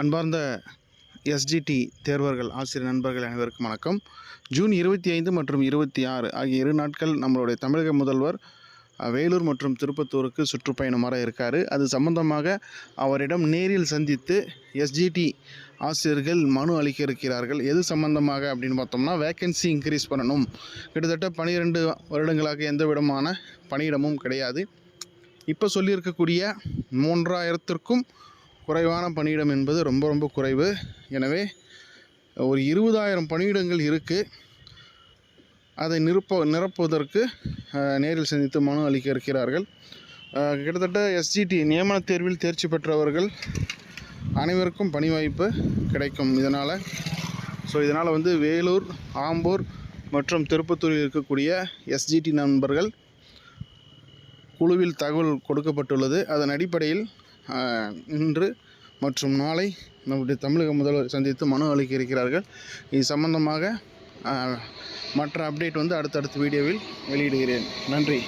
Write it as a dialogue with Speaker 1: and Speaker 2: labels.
Speaker 1: அன்பார்ந்த எஸ்ஜிடி தேர்வர்கள் ஆசிரியர் நண்பர்கள் அனைவருக்கும் வணக்கம். ஜூன் இருபத்தி ஐந்து மற்றும் இருபத்தி ஆறு ஆகிய இரு நாட்கள் நம்மளுடைய தமிழக முதல்வர் வேலூர் மற்றும் திருப்பத்தூருக்கு சுற்றுப்பயணம் வர இருக்கார். அது சம்பந்தமாக அவரிடம் நேரில் சந்தித்து எஸ்ஜிடி ஆசிரியர்கள் மனு அளிக்க இருக்கிறார்கள். எது சம்பந்தமாக அப்படின்னு பார்த்தோம்னா வேக்கன்சி இன்க்ரீஸ் பண்ணணும். கிட்டத்தட்ட பனிரெண்டு வருடங்களாக எந்த விதமான பணியிடமும் கிடையாது. இப்போ சொல்லியிருக்கக்கூடிய மூன்றாயிரத்திற்கும் குறைவான பணியிடம் என்பது ரொம்ப ரொம்ப குறைவு. எனவே ஒரு இருபதாயிரம் பணியிடங்கள் இருக்குது அதை நிரப்ப நிரப்புவதற்கு நேரில் சந்தித்து மனு அளிக்க இருக்கிறார்கள். கிட்டத்தட்ட எஸ்ஜிடி நியமன தேர்வில் தேர்ச்சி பெற்றவர்கள் அனைவருக்கும் பணி வாய்ப்பு கிடைக்கும். இதனால் ஸோ இதனால் வந்து வேலூர் ஆம்பூர் மற்றும் திருப்பத்தூரில் இருக்கக்கூடிய எஸ்ஜிடி நண்பர்கள் குழுவில் தகவல் கொடுக்கப்பட்டுள்ளது. அதன் அடிப்படையில் இன்று மற்றும் நாளை நம்முடைய தமிழக முதல்வர் சந்தித்து மனு அளிக்க இருக்கிறார்கள். இது சம்பந்தமாக மற்ற அப்டேட் வந்து அடுத்தடுத்த வீடியோவில் வெளியிடுகிறேன். நன்றி.